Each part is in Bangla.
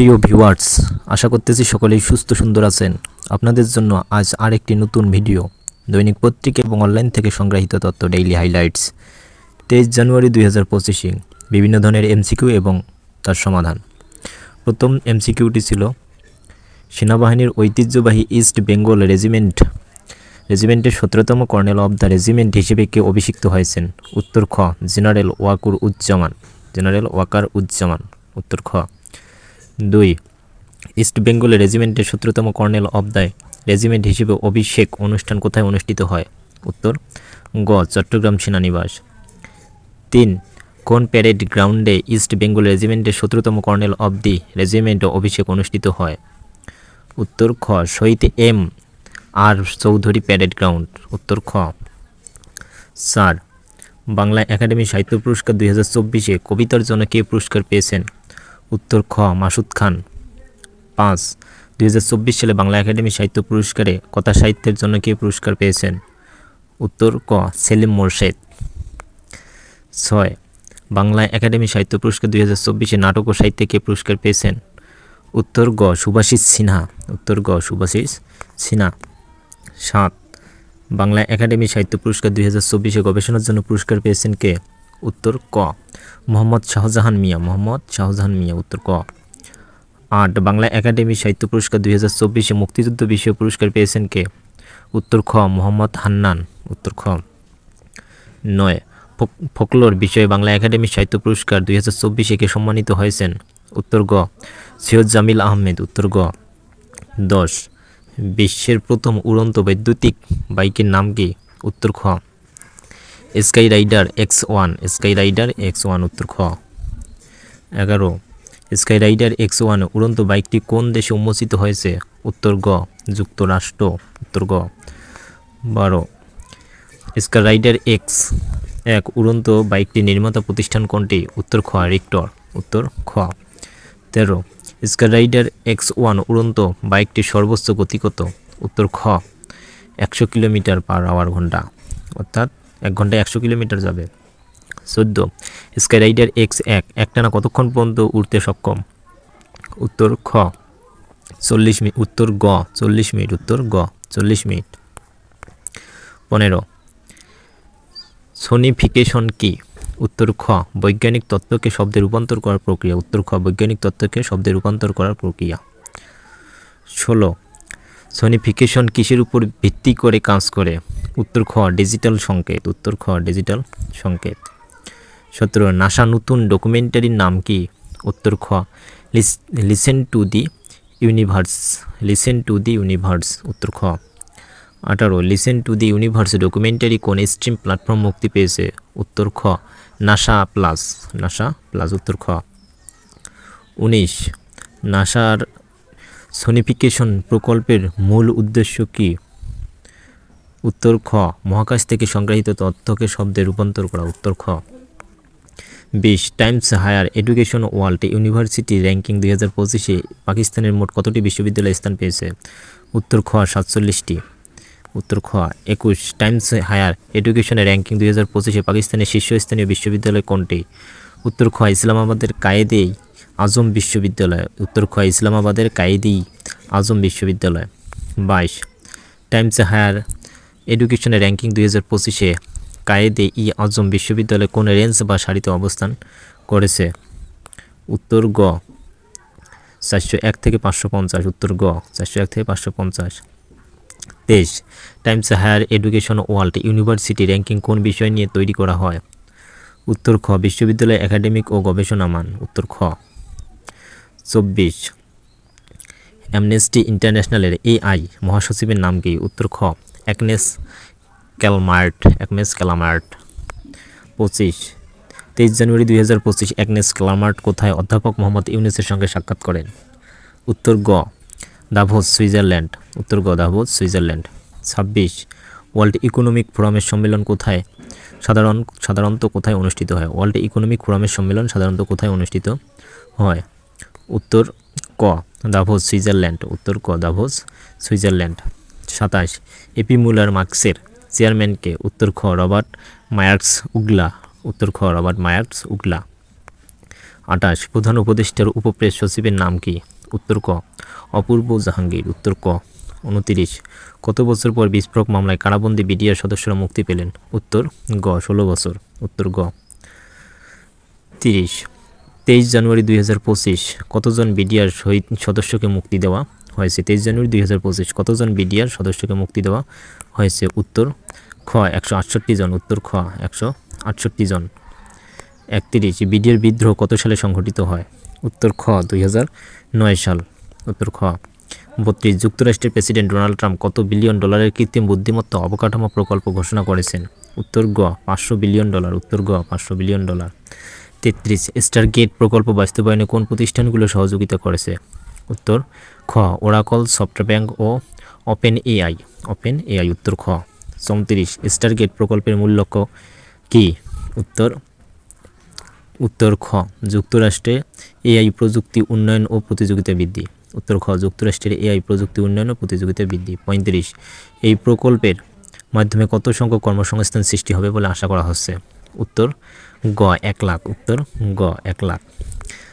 প্রিয় ভিউয়ার্স, আশা করতেছি সকলেই সুস্থ সুন্দর আছেন। আপনাদের জন্য আজ আরেকটি নতুন ভিডিও, দৈনিক পত্রিকা এবং অনলাইন থেকে সংগ্রহীত তথ্য ডেইলি হাইলাইটস তেইশ জানুয়ারি দুই হাজার পঁচিশে, বিভিন্ন ধরনের এমসিকিউ এবং তার সমাধান। প্রথম এমসিকিউটি ছিল, সেনাবাহিনীর ঐতিহ্যবাহী ইস্ট বেঙ্গল রেজিমেন্ট রেজিমেন্টের সতেরোতম কর্নেল অব দ্য রেজিমেন্ট হিসেবে কে অভিষিক্ত হয়েছেন? উত্তর খ জেনারেল ওয়াকুর উজ্জামান জেনারেল ওয়াকার উজ্জামান উত্তর খ। দুই, ইস্ট বেঙ্গল রেজিমেন্টের সতেরোতম কর্নেল অব দ্য রেজিমেন্ট হিসেবে অভিষেক অনুষ্ঠান কোথায় অনুষ্ঠিত হয়? উত্তর, গ, চট্টগ্রাম সেনানিবাস। তিন, কোন প্যারেড গ্রাউন্ডে ইস্ট বেঙ্গল রেজিমেন্টের সতেরোতম কর্নেল অব দি রেজিমেন্ট অভিষেক অনুষ্ঠিত হয়? উত্তর, খ, Shaheed M R Chowdhury parade ground. উত্তর, খ। স্যার বাংলা একাডেমি সাহিত্য পুরস্কার দুই কবিতার জন্য কে পুরস্কার পেয়েছেন? উত্তর খ, মাসুদ খান। পাঁচ, দুই সালে বাংলা একাডেমি সাহিত্য পুরস্কারে কথা সাহিত্যের জন্য কে পুরস্কার পেয়েছেন? উত্তর ক, সেলিম মোর্শেদ। ছয়, বাংলা একাডেমি সাহিত্য পুরস্কার দুই হাজার চব্বিশে নাটক ও সাহিত্যে কে পুরস্কার পেয়েছেন? উত্তর গ, সুভাষিস সিনহা। উত্তর গ, সুভাষিস সিনহা। সাত, বাংলা একাডেমি সাহিত্য পুরস্কার দুই হাজার চব্বিশে গবেষণার জন্য পুরস্কার পেয়েছেন কে? উত্তর ক। মোহাম্মদ শাহজাহান মিয়া, মোহাম্মদ শাহজাহান মিয়া, উত্তর ক। আট, বাংলা একাডেমি সাহিত্য পুরস্কার দুই হাজার চব্বিশে মুক্তিযুদ্ধ বিষয়ে পুরস্কার পেয়েছেন কে? উত্তর খ, মোহাম্মদ হান্নান, উত্তর খ। নয়, ফোক- ফোকলোর বিষয়ে বাংলা একাডেমি সাহিত্য পুরস্কার দুই হাজার চব্বিশে কে সম্মানিত হয়েছেন? উত্তর গ, সৈয়দ জামিল আহমেদ, উত্তর গ। দশ, বিশ্বের প্রথম উড়ন্ত বৈদ্যুতিক বাইকের নাম কি? উত্তর খ। Sky Rider X one Sky Rider X one উত্তর খ। এগারো স্কাই রাইডার এক্স ওয়ান, উড়ন্ত বাইকটি কোন দেশে উন্মোচিত হয়েছে? উত্তর গ, যুক্তরাষ্ট্র, উত্তর গ। বারো স্কাই রাইডার এক্স, এক, উড়ন্ত বাইকটি নির্মাতা প্রতিষ্ঠান কোনটি? উত্তর খ, রিক্টর, উত্তর খ। তেরো স্কাই রাইডার এক্স ওয়ান, উড়ন্ত বাইকটির সর্বোচ্চ গতি কত? উত্তর খ, একশো কিলোমিটার পার আওয়ার ঘণ্টা। অর্থাৎ এক ঘন্টায় একশো কিলোমিটার যাবে। চোদ্দ। স্কাই রাইডার এক্স এক। একটানা কতক্ষণ পর্যন্ত উড়তে সক্ষম? উত্তর খ। চল্লিশ মিনিট উত্তর গ। চল্লিশ মিনিট। উত্তর গ। চল্লিশ মিনিট। পনেরো। সোনিফিকেশন কি? উত্তর খ। বৈজ্ঞানিক তত্ত্বকে শব্দে রূপান্তর করার প্রক্রিয়া। উত্তর খ। বৈজ্ঞানিক তত্ত্বকে শব্দে রূপান্তর করার প্রক্রিয়া। ষোলো। সোনিফিকেশন কিসের উপর ভিত্তি করে কাজ করে? উত্তর খ ডিজিটাল সংকেত। উত্তর খ ডিজিটাল সংকেত। সতেরো, নাসা নতুন ডকুমেন্টারির নাম কি? উত্তর খ listen to the universe listen to the universe উত্তর খ, আঠারো listen to the universe documentary কোন স্ট্রিম প্ল্যাটফর্ম মুক্তি পেয়েছে? উত্তর খ, নাসা প্লাস নাসা প্লাস উত্তর খ। উনিশ, নাসার সোনিফিকেশন প্রকল্পের মূল উদ্দেশ্য কি? উত্তর খ, মহাকাশ থেকে সংগ্রহীত তথ্যকে শব্দে রূপান্তর করা। উত্তর খ, বিশ, Times Higher Education World University ranking দুই হাজার পঁচিশে পাকিস্তানের মোট কতটি বিশ্ববিদ্যালয় স্থান পেয়েছে? উত্তর খ, সাতচল্লিশটি। উত্তর খ, একুশ, টাইমস হায়ার এডুকেশনের র্যাঙ্কিং দুই হাজার পঁচিশে পাকিস্তানের শীর্ষস্থানীয় বিশ্ববিদ্যালয় কোনটি? উত্তর খ, ইসলামাবাদের কায়েদেই আজম বিশ্ববিদ্যালয়, উত্তর খ ইসলামাবাদের কায়েদেই আজম বিশ্ববিদ্যালয়। বাইশ, টাইমস হায়ার এডুকেশনের র্যাঙ্কিং দুই হাজার পঁচিশে কায়েদে ই আজম বিশ্ববিদ্যালয় কোন রেঞ্জ বা সারিতে অবস্থান করেছে? উত্তর গ, চারশো এক থেকে পাঁচশো পঞ্চাশ। উত্তর গ, চারশো এক থেকে পাঁচশো পঞ্চাশ। তেইশ, Times Higher Education World University ranking কোন বিষয় নিয়ে তৈরি করা হয়? উত্তর খ, বিশ্ববিদ্যালয় একাডেমিক ও গবেষণা মান। উত্তর খ চব্বিশ। অ্যামনেস্টি ইন্টারন্যাশনালের এআই মহাসচিবের নাম কি? উত্তর খ। অ্যাকনেস ক্যালমার্ট অ্যাকনেস ক্যালামার্ট পঁচিশ। তেইশ জানুয়ারি দুই হাজার পঁচিশ অ্যাকনেস ক্যালামার্ট কোথায়? অধ্যাপক মোহাম্মদ ইউনুসের সঙ্গে সাক্ষাৎ করেন। উত্তর গ। দাভোস সুইজারল্যান্ড উত্তর গ দাভোস সুইজারল্যান্ড ছাব্বিশ। ওয়ার্ল্ড ইকোনমিক ফোরামের সম্মেলন কোথায়? সাধারণ, সাধারণত কোথায় অনুষ্ঠিত হয়? ওয়ার্ল্ড ইকোনমিক ফোরামের সম্মেলন সাধারণত কোথায় অনুষ্ঠিত হয়? উত্তর ক, দাভোস, সুইজারল্যান্ড। উত্তর ক, দাভোস, সুইজারল্যান্ড। সাতাশ এপি মুলার মার্কসের চেয়ারম্যানকে উত্তর খ, রবার্ট মায়ার্স উগলা। উত্তর খ, রবার্ট মায়ার্স উগলা। আটাশ প্রধান উপদেষ্টার উপপ্রেস সচিবের নাম কি? উত্তর ক, অপূর্ব জাহাঙ্গীর। উত্তর ক, উনতিরিশ, কত বছর পর বিস্ফোরক মামলায় কারাবন্দী বিডিআর সদস্যরা মুক্তি পেলেন? উত্তর গ, ষোলো বছর। উত্তর গ, তিরিশ তেইশ জানুয়ারি দুই হাজার পঁচিশ, কতজন বিডিআর শহীদ সদস্যকে মুক্তি দেওয়া হয়েছে? তেইশ জানুয়ারি দুই হাজার পঁচিশ, কতজন বিডিআর সদস্যকে মুক্তি দেওয়া হয়েছে? উত্তর, খ, একশো আটষট্টি জন। উত্তর, খ, একশো আটষট্টি জন। একত্রিশ, বিডিআর বিদ্রোহ কত সালে সংঘটিত হয়? উত্তর, খ, দুই হাজার নয় সাল। উত্তর, খ, বত্রিশ, যুক্তরাষ্ট্রের প্রেসিডেন্ট ডোনাল্ড ট্রাম্প কত বিলিয়ন ডলারের কৃত্রিম বুদ্ধিমত্তা অবকাঠামো প্রকল্প ঘোষণা করেছেন? উত্তর, গ, পাঁচশো বিলিয়ন ডলার। উত্তর, গ, পাঁচশো বিলিয়ন ডলার। তেত্রিশ। স্টারগেট প্রকল্প বাস্তবায়নে কোন প্রতিষ্ঠানগুলো সহযোগিতা করেছে? উত্তর, খ ওরাকল সফটওয়্যার ব্যাংক ও ওপেন এআই ওপেন এআই উত্তর, খ। চৌত্রিশ স্টারগেট প্রকল্পের মূল লক্ষ্য কী? উত্তর উত্তর, খ, যুক্তরাষ্ট্রে এআই প্রযুক্তি উন্নয়ন ও প্রতিযোগিতা বৃদ্ধি। উত্তর, খ, যুক্তরাষ্ট্রের এআই প্রযুক্তি উন্নয়ন ও প্রতিযোগিতা বৃদ্ধি। পঁয়ত্রিশ, এই প্রকল্পের মাধ্যমে কত সংখ্যক কর্মসংস্থান সৃষ্টি হবে বলে আশা করা হচ্ছে? উত্তর গ এক লাখ উত্তর, গ এক লাখ।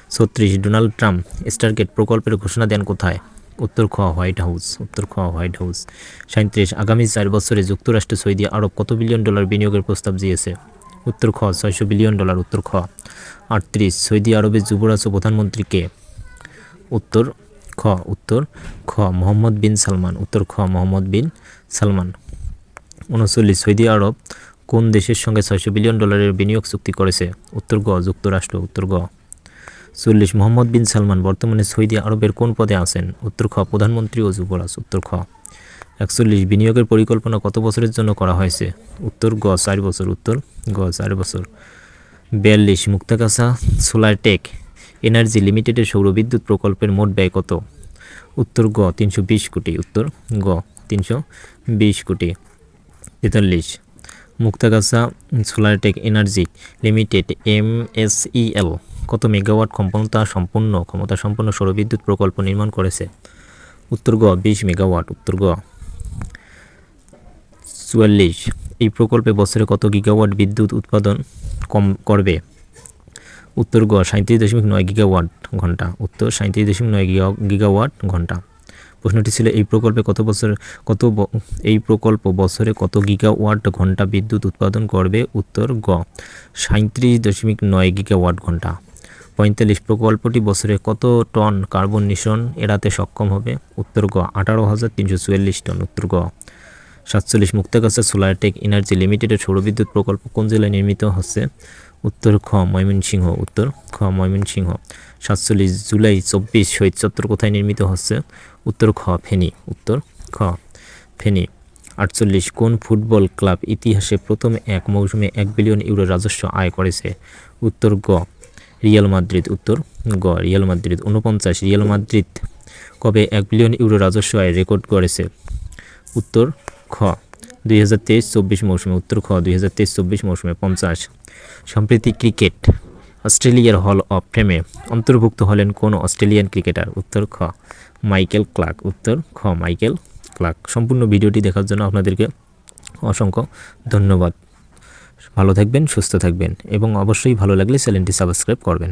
ছত্রিশ, ডোনাল্ড ট্রাম্প, স্টারগেট প্রকল্পের ঘোষণা দেন কোথায়? উত্তর খ, হোয়াইট হাউস, উত্তর খ, হোয়াইট হাউস। সাঁত্রিশ আগামী চার বছরে যুক্তরাষ্ট্র, সৌদি আরব কত বিলিয়ন ডলার বিনিয়োগের প্রস্তাব দিয়েছে? উত্তর খ, ছয়শো বিলিয়ন ডলার, উত্তর খ। আটত্রিশ, সৌদি আরবের যুবরাজ ও প্রধানমন্ত্রীকে উত্তর খ উত্তর খ, মোহাম্মদ বিন সালমান, উত্তর খ, মোহাম্মদ বিন সালমান। উনচল্লিশ, সৌদি আরব কোন দেশের সঙ্গে ছয়শো বিলিয়ন ডলারের বিনিয়োগ চুক্তি করেছে? উত্তর গ যুক্তরাষ্ট্র, উত্তর গ চল্লিশ, মোহাম্মদ বিন সালমান, বর্তমানে সৌদি আরবের কোন পদে আছেন? উত্তর খ প্রধানমন্ত্রী ও যুবরাজ উত্তর খ একচল্লিশ, বিনিয়োগের পরিকল্পনা কত বছরের জন্য করা হয়েছে? উত্তর গ চার বছর। উত্তর গ চার বছর। বিয়াল্লিশ, মুক্তাগাছা সোলার টেক এনার্জি লিমিটেডের সৌরবিদ্যুৎ প্রকল্পের মোট ব্যয় কত? উত্তর গ তিনশো বিশ কোটি। উত্তর গ তিনশো বিশ কোটি। তেতাল্লিশ Muktagacha solar tech energy limited, M S L, কত মেগাওয়াট ক্ষমতা সম্পন্ন ক্ষমতা সম্পন্ন সৌরবিদ্যুৎ প্রকল্প নির্মাণ করেছে? উত্তর গ বিশ মেগাওয়াট, উত্তর গ চুয়াল্লিশ, এই প্রকল্পে বছরে কত গিগাওয়াট বিদ্যুৎ উৎপাদন কম করবে? উত্তর গ সাঁত্রিশ দশমিক নয় গিগাওয়াট ঘণ্টা, উত্তর সাঁত্রিশ দশমিক নয় গিগা গিগাওয়াট ঘণ্টা। প্রশ্নটি ছিল, এই প্রকল্পে কত বছর, কত এই প্রকল্প বছরে কত গিগাওয়াট ঘণ্টা বিদ্যুৎ উৎপাদন করবে? উত্তর গ সাঁত্রিশ দশমিক নয় গিগাওয়াট ঘণ্টা। পঁয়তাল্লিশ, প্রকল্পটি বছরে কত টন কার্বন নিঃসরণ এড়াতে সক্ষম হবে? উত্তর গ, আঠারো হাজার তিনশো চুয়াল্লিশ টন। উত্তর গ, সাতচল্লিশ, মুক্তাগাছা সোলার টেক এনার্জি লিমিটেডের সৌরবিদ্যুৎ প্রকল্প কোন জেলায় নির্মিত হচ্ছে? উত্তর খ, ময়মনসিংহ। উত্তর খ, ময়মনসিংহ। সাতচল্লিশ জুলাই চব্বিশ শহীদ চত্বর কোথায় নির্মিত হচ্ছে? উত্তর খ, ফেনী। উত্তর খ, ফেনী। আটচল্লিশ, কোন ফুটবল ক্লাব ইতিহাসে প্রথম এক মৌসুমে এক বিলিয়ন ইউরো রাজস্ব আয় করেছে? উত্তর গ, রিয়াল মাদ্রিদ। উত্তর গ, রিয়াল মাদ্রিদ। উনপঞ্চাশ রিয়াল মাদ্রিদ কবে এক বিলিয়ন ইউরো রাজস্ব আয় রেকর্ড করেছে? উত্তর খ দুই হাজার তেইশ চব্বিশ মৌসুমে উত্তর খ দুই হাজার তেইশ চব্বিশ মৌসুমে পঞ্চাশ। সম্প্রতি ক্রিকেট, অস্ট্রেলিয়ার হল অফ ফেমে অন্তর্ভুক্ত হলেন কোন অস্ট্রেলিয়ান ক্রিকেটার? উত্তর খ মাইকেল ক্লার্ক। উত্তর খ মাইকেল ক্লার্ক। সম্পূর্ণ ভিডিওটি দেখার জন্য আপনাদেরকে অসংখ্য ধন্যবাদ। ভালো থাকবেন, সুস্থ থাকবেন এবং অবশ্যই ভালো লাগলে চ্যানেলটি সাবস্ক্রাইব করবেন।